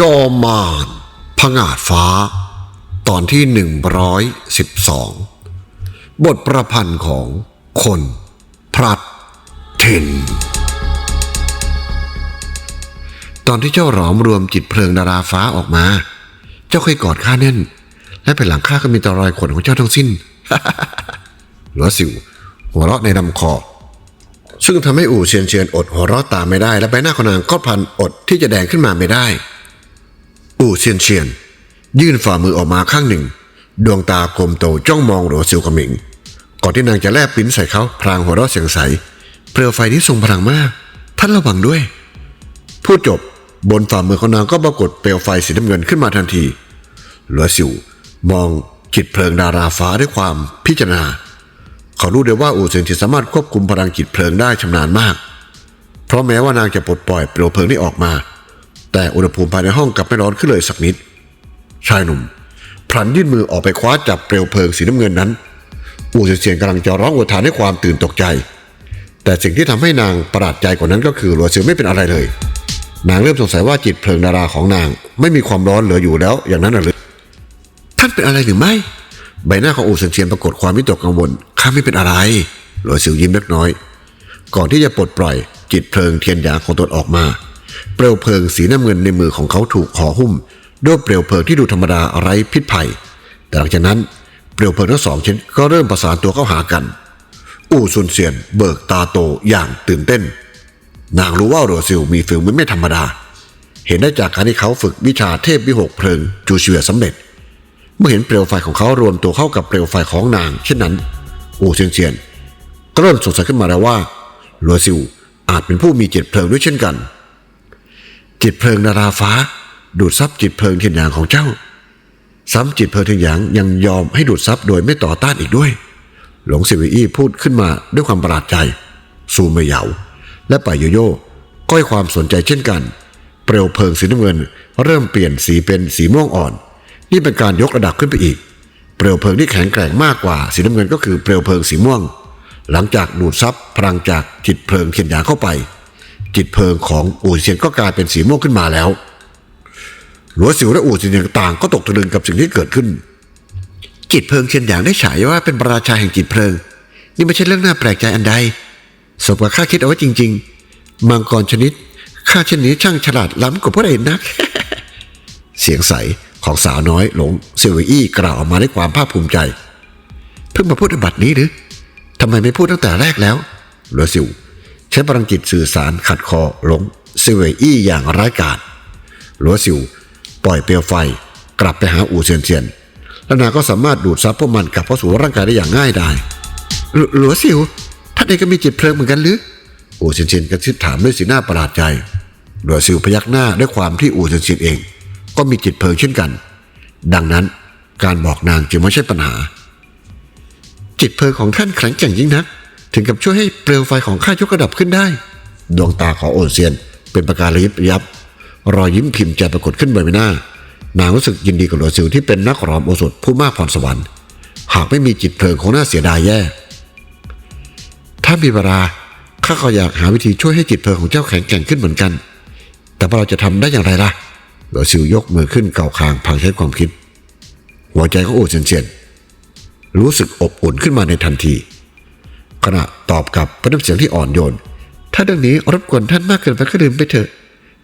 จอมมารผงาดฟ้า ตอนที่ 112 บทประพันธ์ของคนพลัดถิ่นตอนที่เจ้าหลอมรวมจิตเพลิงดาราฟ้าออกมา เจ้าเคยกอดข้าแน่น และเป็นหลังข้าก็มีตรอยขนของเจ้าทั้งสิ้นหลัวสิว หัวเราะในลำคอ ซึ่งทำให้อู่เชียนเชียนอดหัวเราะตามไม่ได้ และใบหน้าของนางก็พันอดที่จะแดงขึ้นมาไม่ได้ อู่เชียนเชียน ยื่นฝ่ามือออกมาข้างหนึ่ง ดวงตากลมโตจ้องมองหลัวซิวกมิง ก่อนที่นางจะแลบปิ้นใส่เขาพลางหัวเราะเสียงใส เปลวไฟที่ทรงพลังมาก ท่านระวังด้วย พูดจบบนฝ่ามือของนางก็ปรากฏเปลวไฟสีน้ำเงินขึ้นมาทันทีหลัวซิวมองจิตเพลิงดาราฟ้าด้วยความพิจารณา เขารู้เลยว่าอู่เซินจิสามารถควบคุมพลังจิตเพลิงได้ชำนาญมาก เพราะแม้ว่านางจะปลดปล่อยเปลวเพลิงนี้ออกมา แต่อุณหภูมิภายในห้องกลับไม่ร้อนขึ้นเลยสักนิด ชายหนุ่มพลันยื่นมือออกไปคว้าจับเปลวเพลิงสีน้ำเงินนั้นอู่เซียนกำลังจะร้องอุทานด้วยความตื่นตกใจ แต่สิ่งที่ทำให้นางประหลาดใจกว่านั้นก็คือหลัวเสือไม่เป็นอะไรเลย นางเริ่มสงสัยว่าจิตเพลิงดาราของนาง ไม่มีความร้อนเหลืออยู่แล้ว อย่างนั้นหรือท่านเป็นอะไรหรือไม่ใบหน้าของอู่เซียนปรากฏความวิตกกังวลข้าไม่เป็นอะไรหลวซิวยิ้มเล็กน้อย ก่อนที่จะปลดปล่อยจิตเพลิงเทียนหยางของตนออกมา เปลวเพลิงสีน้ำเงินในมือของเขาถูกห่อหุ้ม ด้วยเปลวเพลิงที่ดูธรรมดาไร้พิษภัย แต่หลังจากนั้นเปลวเพลิงทั้งสองชนิดก็เริ่มประสานตัวเข้าหากัน อู่ซุนเซียนเบิกตาโตอย่างตื่นเต้น นางรู้ว่าโรซิลมีฝีมือไม่ธรรมดา เห็นได้จากการที่เขาฝึกวิชาเทพวิหกเพลิงจูเชียสำเร็จ เมื่อเห็นเปลวไฟของเขารวมตัวเข้ากับเปลวไฟของนางเช่นนั้น อูเซียนเซียนก็เริ่มสงสัยขึ้นมาแล้วว่าหลัวซิวอาจเป็นผู้มีจิตเพลิงด้วยเช่นกัน จิตเพลิงนาราฟ้า ดูดซับจิตเพลิงเทียนหยางของเจ้า ซ้ำจิตเพลิงเทียนหยางยังยอมให้ดูดซับโดยไม่ต่อต้านอีกด้วย หลงสิวิอี้พูดขึ้นมาด้วยความประหลาดใจซูเมเหยาและป่ายโยโย่ก็ให้ความสนใจเช่นกัน เปลวเพลิงสีน้ำเงิน เริ่มเปลี่ยนสีเป็นสีม่วงอ่อน นี่เป็นการยกระดับขึ้นไปอีก เปลวเพลิงที่แข็งแกร่งมากกว่าสีน้ำเงินก็คือเปลวเพลิงสีม่วง หลังจากดูดซับพลังจากจิตเพลิงเทียนหยางเข้าไป จิตเพลิงของอู่เซียนก็กลายเป็นสีม่วงขึ้นมาแล้วหลัวสิวและอู่เซียนต่างก็ตกตะลึงกับสิ่งที่เกิดขึ้น จิตเพลิงเทียนหยางได้ฉายว่าเป็นประราชาแห่งจิตเพลิง นี่ไม่ใช่เรื่องน่าแปลกใจอันใดสมกับข้าคิดเอาไว้จริง ๆ มังกรชนิดข้าชนนี้ช่างฉลาดล้ำกว่าพวกเองนัก เสียงใสของสาวน้อยหลงเซวอี้กล่าวออกมาด้วยความภาคภูมิใจ เพิ่งมาพูดในบัดนี้หรือทำไมไม่พูดตั้งแต่แรกแล้วหลัวสิว ใช้พลังจิตสื่อสารขัดคอหลงเซเวอี้อย่างร้ายกาจหลัวสิว ปล่อยเปลวไฟกลับไปหาอู่เซียนเซียนแล้วนางก็สามารถดูดซับพวกมันกลับเข้าสู่ร่างกายได้อย่างง่ายดายหลหลัวสิวท่านเองก็มีจิตเพลิงเหมือนกันหรืออู่เซียนเซียนกระซิบถามด้วยสีหน้าประหลาดใจหลัวสิวพยักหน้าด้วยความที่อู่เซียนเซียนเอง ก็มีจิตเพลิงเช่นกัน ดังนั้นการบอกนางจึงไม่ใช่ปัญหา จิตเพลิงของท่านแข็งแกร่งยิ่งนัก ถึงกับช่วยให้เปลวไฟของข้ายกระดับขึ้นได้ ดวงตาของโอเซียน เป็นประกายระยิบยับ รอยยิ้มพิมพ์ใจปรากฏขึ้นบนใบหน้านางรู้สึกยินดีกับหลวงซิวที่เป็นนักรอมโอสถผู้มากพรสวรรค์ หากไม่มีจิตเพลิงคงน่าเสียดายแย่ ถ้ามีเวลาข้าก็อยากหาวิธีช่วยให้จิตเพลิงของเจ้าแข็งแกร่งขึ้นเหมือนกัน แต่ว่าเราจะทำได้อย่างไรล่ะหลวงซิวยกมือขึ้นเกาคางพังใช้ความคิด หัวใจของโอเซียนเซียนรู้สึกอบอุ่นขึ้นมาในทันที ขณะตอบกลับเป็นน้ำเสียงที่อ่อนโยน ถ้าเรื่องนี้รบกวนท่านมากเกินไปก็ลืมไปเถอะ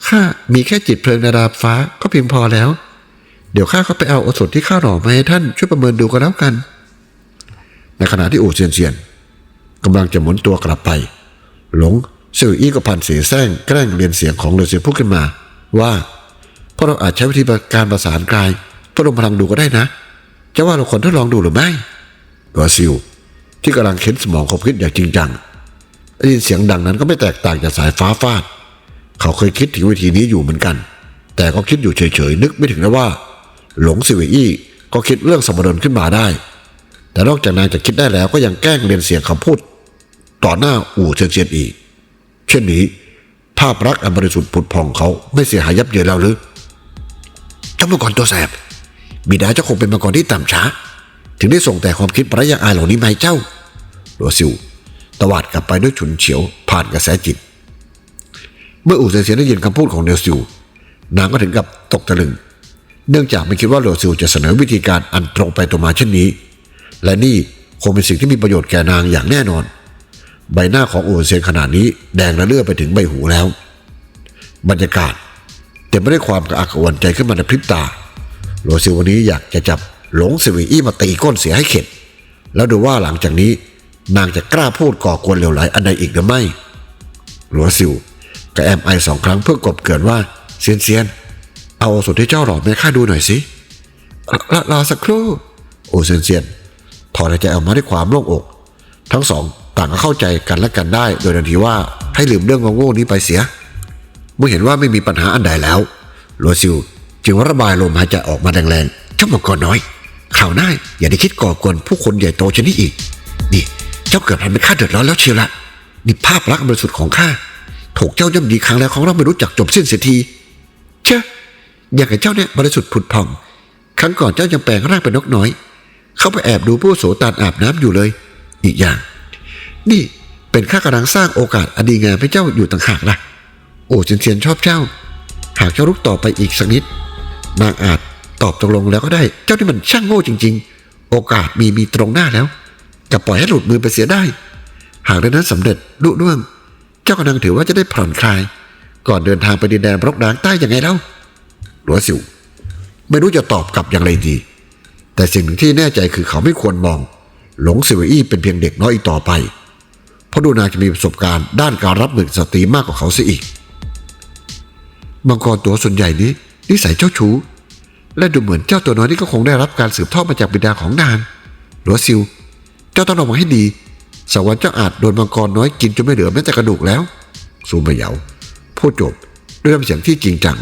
ข้ามีแค่จิตเพลิงนาราฟ้าก็เพียงพอแล้ว เดี๋ยวข้าก็ไปเอาโอสถที่ข้าหล่อมาให้ท่านช่วยประเมินดูก็แล้วกัน ในขณะที่อู่เซียนเซียนกำลังจะหมุนตัวกลับไป หลงซี่ยวอี้ก็พันเสียแซงแกล้งเรียนเสียงของเรือเซียพูดขึ้นมา ว่าพวกเราอาจใช้วิธีการประสานกายเพื่อรวมพลังดูก็ได้นะ จะว่าเราควรทดลองดูหรือไม่บราซิล ที่กำลังเข็นสมองคบคิดอย่างจริงจังได้ยินเสียงดังนั้นก็ไม่แตกต่างจากสายฟ้าฟาด เขาเคยคิดถึงวิธีนี้อยู่เหมือนกัน แต่ก็คิดอยู่เฉยๆนึกไม่ถึงนะว่า หลงสิเวอี้ก็คิดเรื่องสมรดขึ้นมาได้ แต่นอกจากนางจะคิดได้แล้วก็ยังแกล้งเรียนเสียงคำพูด ต่อหน้าอู่เชียนเชียนอีก เช่นนี้ ภาพรักอันบริสุทธิ์ผุดผ่องเขาไม่เสียหายยับเยินแล้วหรือเจ้ามังกรตัวแสบบิดาเจ้าคงเป็นมังกรที่ต่ำช้า ถึงได้ส่งแต่ความคิดประยังอายเหล่านี้มาให้เจ้าหลัวซิวตวาดกลับไปด้วยฉุนเฉียวผ่านกระแสจิต เมื่ออู่เซียนเซียได้ยินคำพูดของเนลซิว นางก็ถึงกับตกตะลึง เนื่องจากไม่คิดว่าโรซิลจะเสนอวิธีการอันตรงไปตรงมาเช่นนี้ และนี่คงเป็นสิ่งที่มีประโยชน์แก่นางอย่างแน่นอน ใบหน้าของโอเซียนขนาดนี้แดงระเลื่อไปถึงใบหูแล้ว บรรยากาศเต็มไปด้วยความกระอักกระอ่วนใจขึ้นมาในพริบตาโรซิลวันนี้อยากจะจับ หลงสวีอี้มาตีก้นเสียให้เข็ด แล้วดูว่าหลังจากนี้ นางจะกล้าพูดก่อกวนเหลวไหลอันใดอีกหรือไม่ หลัวซิวกระแอมไอสองครั้งเพื่อกบเกลื่อนว่าเซียนเซียนเอาสุดที่เจ้าหลอดแม่ข้าดูหน่อยสิรอสักครู่ โอเซียนเซียนถอนหายใจออกมาด้วยความโล่งอก ทั้งสองต่างก็เข้าใจกันและกันได้ โดยทันทีว่าให้ลืมเรื่องโง่ๆนี้ไปเสีย เมื่อเห็นว่าไม่มีปัญหาอันใดแล้วหลัวซิว จึงระบายลมหายใจออกมาแรงๆเจ้ามังกรน้อย ข่าวหน้าอย่าได้คิดก่อกวนผู้คนใหญ่โตชนิดอีก นี่ เจ้าเกิดทำให้ข้าเดือดร้อนแล้วเชียวละนี่ภาพลักษณ์บริสุทธิ์ของข้าถูกเจ้าย่ำดีครั้งแล้วของเราไม่รู้จักจบสิ้นเสียทีเจ้าออย่างกับเจ้าเนี่ยบริสุทธิ์ผุดผ่อง ครั้งก่อนเจ้ายังแปลงร่างเป็นนกน้อย เข้าไปแอบดูผู้โสตานอาบน้ำอยู่เลย อีกอย่าง นี่เป็นข้ากำลังสร้างโอกาสอดีงามให้เจ้าอยู่ต่างหากล่ะ โอ้เซียนเซียนชอบเจ้า หากเจ้าลุกต่อไปอีกสักนิดนางอาจ อบตกลงแล้วก็ได้ เจ้านี่มันช่างโง่จริง ๆ โอกาสมีมีตรงหน้าแล้วจะปล่อยให้หลุดมือไปเสียได้ หากได้นั้นสำเร็จลุล่วง เจ้ากำลังถือว่าจะได้ผ่อนคลาย ก่อนเดินทางไปดินแดนรกร้างใต้ยังไงเล่าหลัวสิวไม่รู้จะตอบกลับอย่างไรดี แต่สิ่งหนึ่งที่แน่ใจคือเขาไม่ควรมอง หลงสิวอี้เป็นเพียงเด็กน้อยอีกต่อไป เพราะดูนางจะมีประสบการณ์ด้านการรับมือสตรีมากกว่าเขาเสียอีกมังกรตัวส่วนใหญ่นี้นิสัยเจ้าชู้ และดูเหมือนเจ้าตัวน้อยนี่ก็คงได้รับการสืบทอดมาจากบิดาของนางหลัวซิว เจ้าต้องระวังให้ดีสักวันเจ้าอาจโดนมังกรน้อยกินจนไม่เหลือแม้แต่กระดูกแล้วซูมเหยาพูดจบด้วยน้ำเสียงที่จริงจัง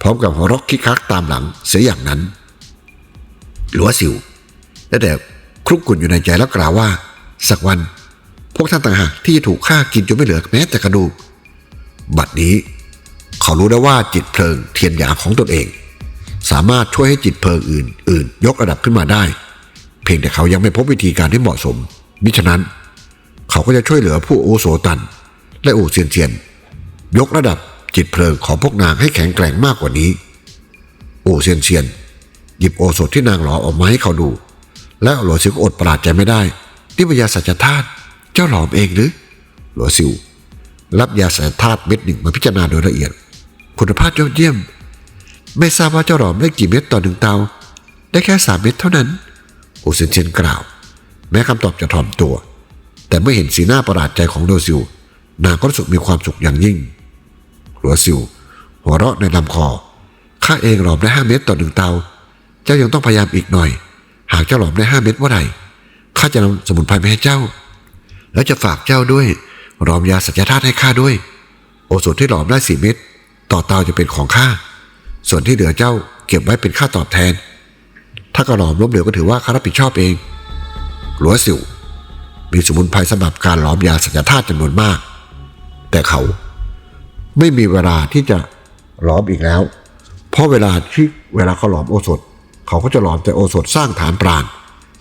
พร้อมกับหัวราะคิกคักตามหลังเสียอย่างนั้นหลัวซิวและแต่คลุกกุ่นอยู่ในใจแล้วกล่าวว่า สักวัน พวกท่านต่างหากที่จะถูกฆ่ากินจนไม่เหลือแม้แต่กระดูก บัดนี้ เขารู้ได้ว่าจิตเพลิงเทียนหยาของตนเอง สามารถช่วยให้จิตเพลิงอื่นอื่นยกระดับขึ้นมาได้ เพียงแต่เขายังไม่พบวิธีการที่เหมาะสม มิฉะนั้น เขาก็จะช่วยเหลือผู้โอโสตัน และอูเซียนเซียน ยกระดับจิตเพลิงของพวกนางให้แข็งแกร่งมากกว่านี้อูเซียนเซียน หยิบโอสถที่นางหลอออกมาให้เขาดู และหลวซิวก็อดประหลาดใจไม่ได้นี่เป็นยาสัจธาตุเจ้าหลอมเองหรือหลวซิวรับยาสัจธาตุเม็ดหนึ่งมาพิจารณาโดยละเอียด คุณภาพยอดเยี่ยม ไม่ทราบว่าเจ้าหลอมได้กี่เม็ดต่อหนึ่งเตา ได้แค่สามเม็ดเท่านั้นอูเซนเชนกล่าว แม้คำตอบจะถ่อมตัว แต่เมื่อเห็นสีหน้าประหลาดใจของโดซิวนางก็รู้สึกมีความสุขอย่างยิ่งหลัวซิวหัวเราะในลำคอข้าเองหลอมได้ห้าเม็ดต่อหนึ่งเตา เจ้ายังต้องพยายามอีกหน่อย หากเจ้าหลอมได้ห้าเม็ดเมื่อไหร่ข้าจะนำสมุนไพรไปให้เจ้า และจะฝากเจ้าด้วยหลอมยาสัญญาธาตุให้ข้าด้วย โอสถที่หลอมได้สี่เม็ดต่อเตาจะเป็นของข้า ส่วนที่เหลือเจ้าเก็บไว้เป็นค่าตอบแทน ถ้ากระหลอมล้มเหลวก็ถือว่าข้ารับผิดชอบเอง หลัวสิวมีสมุนไพรสำหรับการหลอมยาสัญญาธาตุจำนวนมาก แต่เขาไม่มีเวลาที่จะหลอมอีกแล้ว เพราะเวลาที่เวลาเขาหลอมโอสถ เขาก็จะหลอมแต่โอสถสร้างฐานปราณ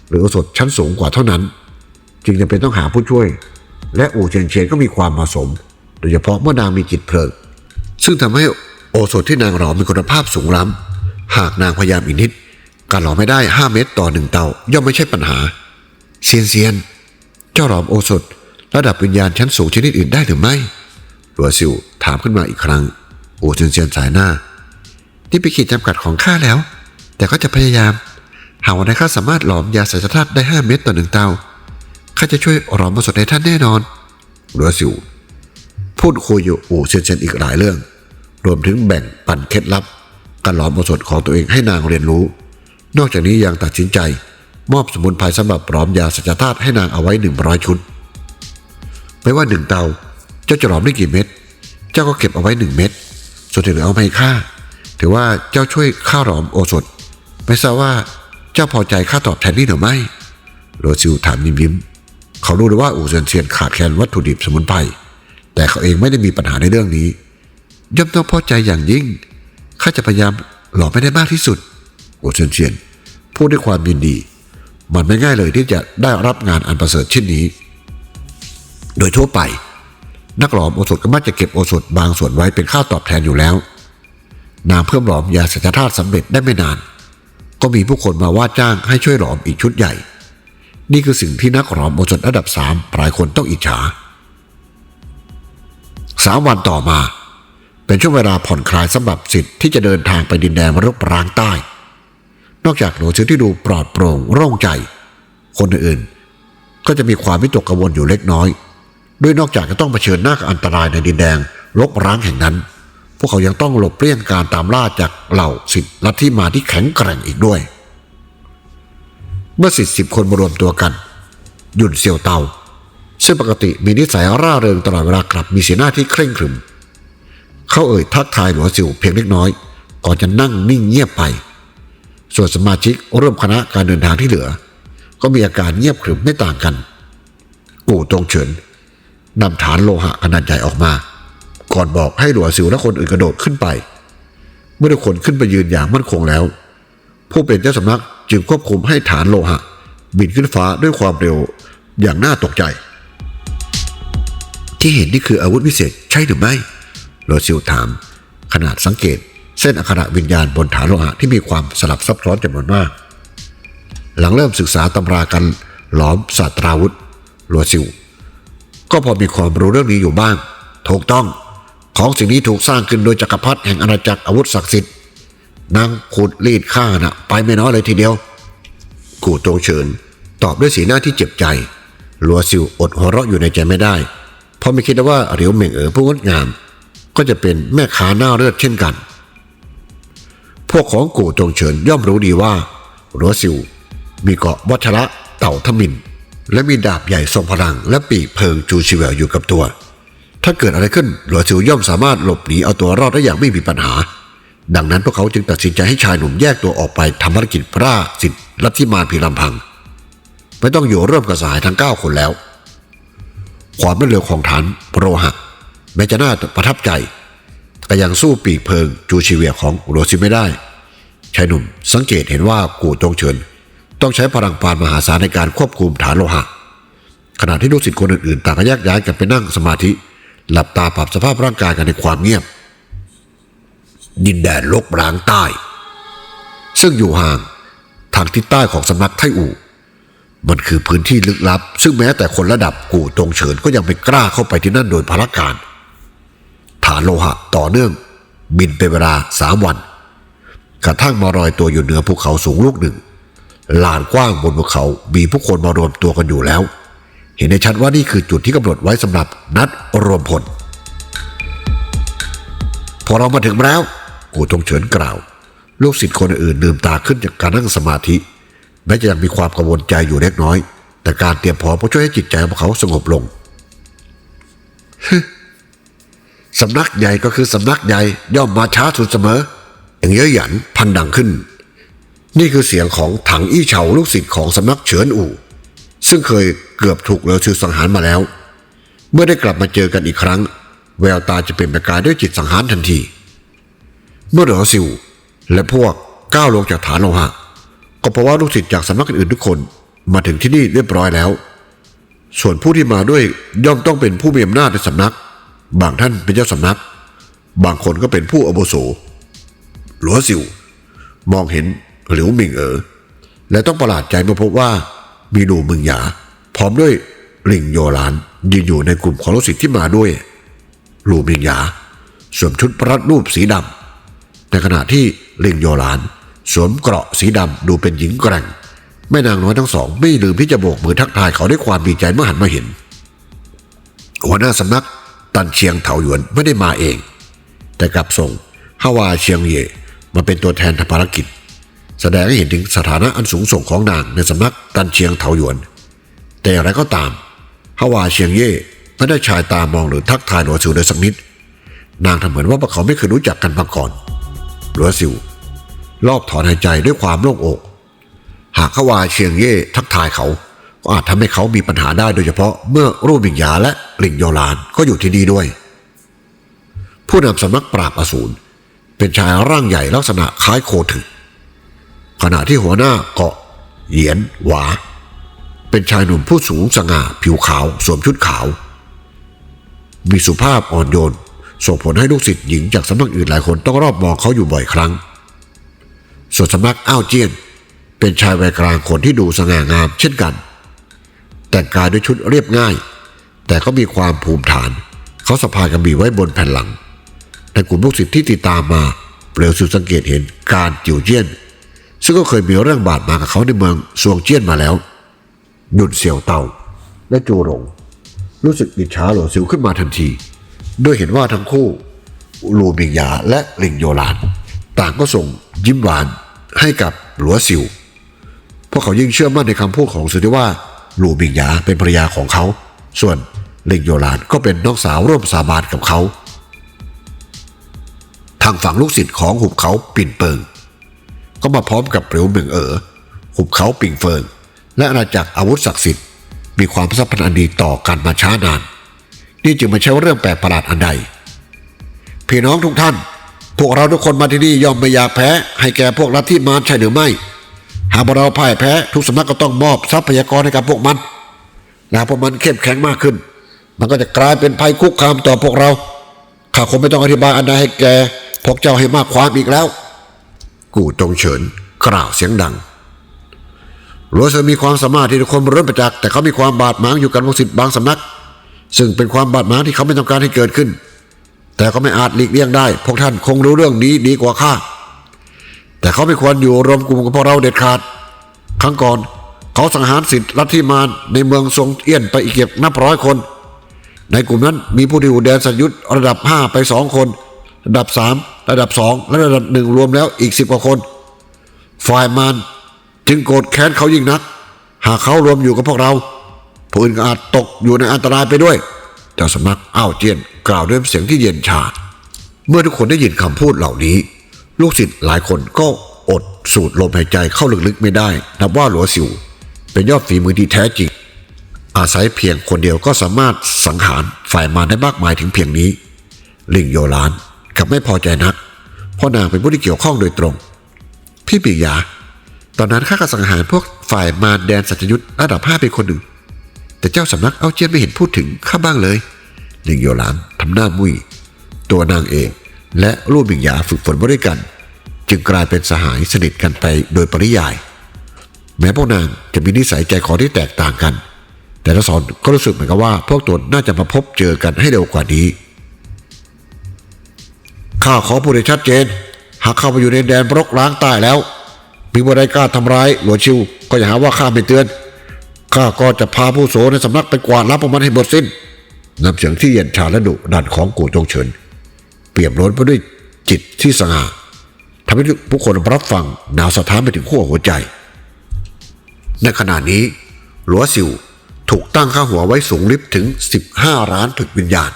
หรือโอสถชั้นสูงกว่าเท่านั้น จึงจะเป็นต้องหาผู้ช่วย และอู่เชียนเชียนก็มีความเหมาะสม โดยเฉพาะเมื่อนางมีจิตเพลิงซึ่งทำให้ สถที่นางหลอมมีคุณภาพสูงล้ำ หากนางพยายามอีกนิด การหลอมไม่ได้ 5 เม็ดต่อหนึ่งเตาย่อมไม่ใช่ปัญหา เซียนเซียน เจ้าหลอมโอสถ ระดับวิญญาณชั้นสูงชนิดอื่นได้หรือไม่หลัวซิวถามขึ้นมาอีกครั้ง โอเซียนเซียนสายหน้า นี่เป็นขีดจำกัดของข้าแล้ว แต่ก็จะพยายาม หากวันใดข้าสามารถหลอมยาสัจธาตุได้ 5 เม็ดต่อหนึ่งเตาข้าจะช่วยหลอมโอสถให้ท่านแน่นอนหลัวซิวพูดคุยอยู่โอเซียนเซียนอีกหลายเรื่อง รวมถึงแบ่งปันเคล็ดลับการหลอมโอสถของตัวเองให้นางเรียนรู้ นอกจากนี้ยังตัดสินใจ มอบสมุนไพรสำหรับหลอมยาสัจธาตุให้นางเอาไว้หนึ่งร้อยชุด ไม่ว่าหนึ่งเตาเจ้าจะหลอมได้กี่เม็ด เจ้าก็เก็บเอาไว้หนึ่งเม็ด ส่วนที่เหลือเอาไปให้ข้าถือว่าเจ้าช่วยข้าหลอมโอสถ ไม่ทราบว่าเจ้าพอใจค่าตอบแทนนี้หรือไม่ โรซิวถามยิ้มยิ้มเขารู้เลยว่าอู่เซียนเซียนขาดแคลนวัตถุดิบสมุนไพร แต่เขาเองไม่ได้มีปัญหาในเรื่องนี้ ย่อมต้องพอใจอย่างยิ่ง ข้าจะพยายามหลอมไม่ได้มากที่สุดโอเซียนเซียนพูดด้วยความยินดี มันไม่ง่ายเลยที่จะได้รับงานอันประเสริฐเช่นนี้ โดยทั่วไป นักหลอมโอสถก็มักจะเก็บโอสถบางส่วนไว้เป็นค่าตอบแทนอยู่แล้ว นางเพิ่มหลอมยาสัญชาติสำเร็จได้ไม่นาน ก็มีผู้คนมาว่าจ้างให้ช่วยหลอมอีกชุดใหญ่ นี่คือสิ่งที่นักหลอมโอสถระดับสามหลายคนต้องอิจฉาสามวันต่อมา เป็นช่วงเวลาผ่อนคลายสำหรับสิทธิ์ที่จะเดินทางไปดินแดนมรบร้างใต้ นอกจากหนูซื้อที่ดูปลอดโปร่งโล่งใจ คนอื่นๆก็จะมีความวิตกกังวลอยู่เล็กน้อยด้วยนอกจากจะต้องเผชิญหน้ากับอันตรายในดินแดงรกร้างแห่งนั้น พวกเขายังต้องหลบเลี่ยงการตามล่าจากเหล่าสิทธิ์ลัทธิมาที่แข็งแกร่งอีกด้วย เมื่อสิทธิ์สิบคนมารวมตัวกัน หยุ่นเซียวเตาซึ่งปกติมีนิสัยร่าเริงตลอดเวลากลับมีสีหน้าที่เคร่งขรึม เขาเอ่ยทักทายหลวงสิวเพียงเล็กน้อย ก่อนจะนั่งนิ่งเงียบไป ส่วนสมาชิกร่วมคณะการเดินทางที่เหลือ ก็มีอาการเงียบขรึมไม่ต่างกัน กู่ตรงเฉินนำฐานโลหะขนาดใหญ่ออกมา ก่อนบอกให้หลวงสิวและคนอื่นกระโดดขึ้นไป เมื่อทุกคนขึ้นไปยืนอย่างมั่นคงแล้ว ผู้เป็นเจ้าสำนักจึงควบคุมให้ฐานโลหะ บินขึ้นฟ้าด้วยความเร็วอย่างน่าตกใจ ที่เห็นนี่คืออาวุธวิเศษใช่หรือไม่ โรซิลถาม ขนาดสังเกต เส้นอัคระวิญญาณบนฐานโลหะที่มีความสลับซับซ้อนจำนวนมาก หลังเริ่มศึกษาตำรากันหลอมศาสตราวุธโรซิล ก็พอมีความรู้เรื่องนี้อยู่บ้าง ถูกต้อง ของสิ่งนี้ถูกสร้างขึ้นโดยจักรพรรดิแห่งอาณาจักรอาวุธศักดิ์สิทธิ์นางขุดรีดฆ่าน่ะ ไปไม่น้อยเลยทีเดียว กูโตงเฉินตอบด้วยสีหน้าที่เจ็บใจลัวซิวอดหัวเราะอยู่ในใจไม่ได้ เพราะไม่คิดว่าเหลียวเหม่งเอ๋อผู้งดงาม ก็จะเป็นแม่ค้าหน้าเลือดเช่นกัน พวกของกูโตงเฉินย่อมรู้ดีว่าลัวซิว มีเกาะวัชระเต่าทมิน และมีดาบใหญ่ทรงพลัง และปีกเพิงจูชิเวลอยู่กับตัว ถ้าเกิดอะไรขึ้นหลัวซิวย่อมสามารถหลบหนีเอาตัวรอดได้อย่างไม่มีปัญหา ดังนั้นพวกเขาจึงตัดสินใจให้ชายหนุ่มแยกตัวออกไปทำภารกิจพระสิทธิ์ลัทธิมาพีลำพัง ไม่ต้องอยู่ร่วมกับสหายทั้งเก้าคนแล้ว ความรวดเร็วของฐานโปรหะ แม้จะน่าประทับใจ แต่ยังสู้ปีกเพิงจูชิเวียของโรซิไม่ได้ชายหนุ่มสังเกตเห็นว่ากูตงเฉินต้องใช้พลังปานมหาศาลในการควบคุมฐานโลหะ ขณะที่ลูกศิษย์คนอื่นๆ ต่างก็แยกย้ายกันไปนั่งสมาธิ หลับตาปรับสภาพร่างกายกันในความเงียบ ดินแดนโลกร้างใต้ ซึ่งอยู่ห่างทางทิศใต้ของสำนักไทอู่มันคือพื้นที่ลึกลับ ซึ่งแม้แต่คนระดับกู่ตรงเฉินก็ยังไม่กล้าเข้าไปที่นั่นโดยพละการานโลหะต่อเนื่อง บินเป็นเวลาสามวัน กระทั่งมารอยตัวอยู่เหนือภูเขาสูงลูกหนึ่ง ลานกว้างบนภูเขามีผู้คนมารวมตัวกันอยู่แล้ว เห็นได้ชัดว่านี่คือจุดที่กำหนดไว้สำหรับนัดรวมพล พอเรามาถึงแล้วกูตงเฉินกล่าว ลูกศิษย์คนอื่นลืมตาขึ้นจากการนั่งสมาธิแม้จะยังมีความกังวลใจอยู่เล็กน้อย แต่การเตรียมพร้อมก็ช่วยให้จิตใจของเขาสงบลง สำนักใหญ่ก็คือสำนักใหญ่ย่อมมาช้าสุดเสมอ อย่างเย้ยหยันพันดังขึ้น นี่คือเสียงของถังอี้เฉาลูกศิษย์ของสำนักเฉินอู่ ซึ่งเคยเกือบถูกเลอชื่อสังหารมาแล้ว เมื่อได้กลับมาเจอกันอีกครั้ง แววตาจะเป็นประกายด้วยจิตสังหารทันที เมื่อเหลอซิวและพวกก้าวลงจากฐานโลหะก็เพราะว่าลูกศิษย์จากสำนักอื่นทุกคนมาถึงที่นี่เรียบร้อยแล้ว ส่วนผู้ที่มาด้วยย่อมต้องเป็นผู้มีอำนาจในสำนัก บางท่านเป็นเจ้าสำนัก บางคนก็เป็นผู้อาวุโสหลัวสิว มองเห็นหลิวหมิงเอ๋อและต้องประหลาดใจเมื่อพบว่ามีหลูมึงหยา พร้อมด้วยหลิงโยหลานยืนอยู่ในกลุ่มของลูกศิษย์ที่มาด้วยหลูมิงหยาสวมชุดพระรูปสีดำในขณะที่หลิงโยหลาน สวมเกราะสีดำดูเป็นหญิงแกร่งแม่นางน้อยทั้งสองไม่ลืมที่จะโบกมือทักทายเขาด้วยความดีใจเมื่อหันมาเห็นหัวหน้าสำนัก ตันเชียงเถาหยวนไม่ได้มาเอง แต่กลับส่งฮาวาเชียงเย่มาเป็นตัวแทนทำภารกิจ แสดงให้เห็นถึงสถานะอันสูงส่งของนางในสำนักตันเชียงเถาหยวน แต่อย่างไรก็ตามฮาวาเชียงเย่ไม่ได้ชายตามองหรือทักทายหลวซิวเลยสักนิด นางทำเหมือนว่าพวกเขาไม่เคยรู้จักกันมาก่อนหลวซิวรอบถอนหายใจด้วยความโล่งอก หากฮาวาเชียงเย่ทักทายเขา อาจทำให้เขามีปัญหาได้โดยเฉพาะเมื่อรูปบิงยาและหลิงโยลานก็อยู่ที่นี่ด้วย ผู้นำสำนักปราบอสูรเป็นชายร่างใหญ่ลักษณะคล้ายโคถึขณะที่หัวหน้าเกาะเหยียนหวา เป็นชายหนุ่มผู้สูงสง่าผิวขาวสวมชุดขาว มีสุภาพอ่อนโยนส่งผลให้ลูกศิษย์หญิงจากสำนักอื่นหลายคนต้องรอบมองเขาอยู่บ่อยครั้ง ส่วนสำนักอ้าวเจียน เป็นชายวัยกลางคนที่ดูสง่างามเช่นกัน แต่งกายด้วยชุดเรียบง่าย แต่ก็มีความภูมิฐาน เขาสะพายกระบี่ไว้บนแผ่นหลังแต่กลุ่มลูกศิษย์ที่ติดตามมาเปลวสุดสังเกตเห็นการจิ๋วเจี้ยน ซึ่งก็เคยมีเรื่องบาดหมางกับเขาในเมืองซวงเจี้ยนมาแล้วหยุดเสี่ยวเตาและจูหลงรู้สึกอิจฉาหลวซิวขึ้นมาทันที ด้วยเห็นว่าทั้งคู่ลูบิงยาและลิงโยลาน ต่างก็ส่งยิ้มหวานให้กับหลัวซิวพวกเขายิ่งเชื่อมั่นในคำพูดของสุดที่ว่า ลูบิงหยาเป็นภรรยาของเขา ส่วนหลิงโยลานก็เป็นน้องสาวร่วมสาบานกับเขา ทางฝั่งลูกศิษย์ของหุบเขาปิ่นเปิง ก็มาพร้อมกับเปลวเหมืองเอ๋อหุบเขาปิ่งเฟิง และอาณาจักรอาวุธศักดิ์สิทธิ์มีความสัมพันธ์อันดีต่อกันมาช้านาน นี่จึงไม่ใช่ว่าเรื่องแปลกประหลาดอันใดพี่น้องทุกท่าน พวกเราทุกคนมาที่นี่ยอมไม่อยากแพ้ ให้แก่พวกลัทธิมารใช่หรือไม่ หากเราพ่ายแพ้ ทุกสำนักก็ต้องมอบทรัพยากรให้กับพวกมันและพวกมันเข้มแข็งมากขึ้น มันก็จะกลายเป็นภัยคุกคามต่อพวกเราข้าคงไม่ต้องอธิบายอันใดให้แกพวกเจ้าให้มากความอีกแล้ว กู่ตงเฉินกล่าวเสียงดังหลัวเสือมีความสามารถที่ทุกคนรู้ประจักษ์แต่เขามีความบาดหมางอยู่กับลูกศิษย์บางสำนัก ซึ่งเป็นความบาดหมางที่เขาไม่ต้องการให้เกิดขึ้น แต่ก็ไม่อาจหลีกเลี่ยงได้ พวกท่านคงรู้เรื่องนี้ดีกว่าข้า แต่เขาไม่ควรอยู่รวมกลุ่มกับพวกเราเด็ดขาด ครั้งก่อนเขาสังหารสิทธิ์ลัทธิมารในเมืองทรงเอี้ยนไปอีกเก็บนับร้อยคน ในกลุ่มนั้นมีผู้ที่อยู่แดนสัญยุทธระดับ 5 ไปสองคน ระดับ 3 ระดับ 2 และระดับหนึ่งรวมแล้วอีกสิบกว่าคน ฝ่ายมารจึงโกรธแค้นเขายิ่งนัก หากเขารวมอยู่กับพวกเราผู้อื่นก็อาจตกอยู่ในอันตรายไปด้วย เจ้าสำนักอ้าวเจียนกล่าวด้วยเสียงที่เย็นชาเมื่อทุกคนได้ยินคำพูดเหล่านี้ ลูกศิษย์หลายคนก็อดสูดลมหายใจเข้าลึกๆไม่ได้ นับว่าหลัวสิว เป็นยอดฝีมือที่แท้จริง อาศัยเพียงคนเดียวก็สามารถสังหารฝ่ายมารได้มากมายถึงเพียงนี้ ลิงโยลานกับไม่พอใจนักเพราะนางเป็นผู้ที่เกี่ยวข้องโดยตรง พี่ปิยา ตอนนั้นข้าก็สังหารพวกฝ่ายมารแดนสัจยุทธ์ระดับห้าเป็นคนหนึ่ง แต่เจ้าสำนักเอาเจียนไม่เห็นพูดถึงข้าบ้างเลยลิงโยลานทำหน้ามุยตัวนางเอง และรูปบิงยาฝึกฝนมาด้วยกัน จึงกลายเป็นสหายสนิทกันไปโดยปริยาย แม้พวกนางจะมีนิสัยใจคอที่แตกต่างกัน แต่ละสอนก็รู้สึกเหมือนกับว่า พวกตนน่าจะมาพบเจอกันให้เร็วกว่านี้ข้าขอพูดให้ชัดเจน หากเข้าไปอยู่ในแดนรกร้างใต้แล้ว มีบุไดกล้าทำร้ายหลวงชิวก็อย่าหาว่าข้าไม่เตือนข้าก็จะพาผู้โสในสำนักไปกวาดล้างพวกมันให้หมดสิ้นน้ำเสียงที่เย็นชาและดุดันของกูจงเฉิน เปี่ยมล้นไปด้วยจิตที่สง่าทำให้ผู้คนรับฟังหนาวสะท้านไปถึงขั้วหัวใจ ในขณะนี้หลัวสิวถูกตั้งค่าหัวไว้สูงลิบถึง 15 ล้านถึกวิญญาณ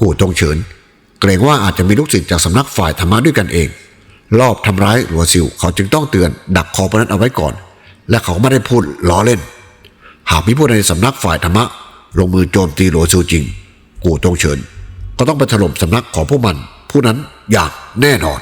กู่จงเฉิน เกรงว่าอาจจะมีลูกศิษย์จากสำนักฝ่ายธรรมะด้วยกันเอง รอบทำร้ายหลัวสิวเขาจึงต้องเตือน ดักคอพนันเอาไว้ก่อน และเขาก็ไม่ได้พูดล้อเล่น หากมีผู้ใดในสำนักฝ่ายธรรมะลงมือโจมตีหลัวซิวจริง กู่จงเฉิน ก็ต้องไปถล่มสำนักของพวกมัน ผู้นั้นอย่างแน่นอน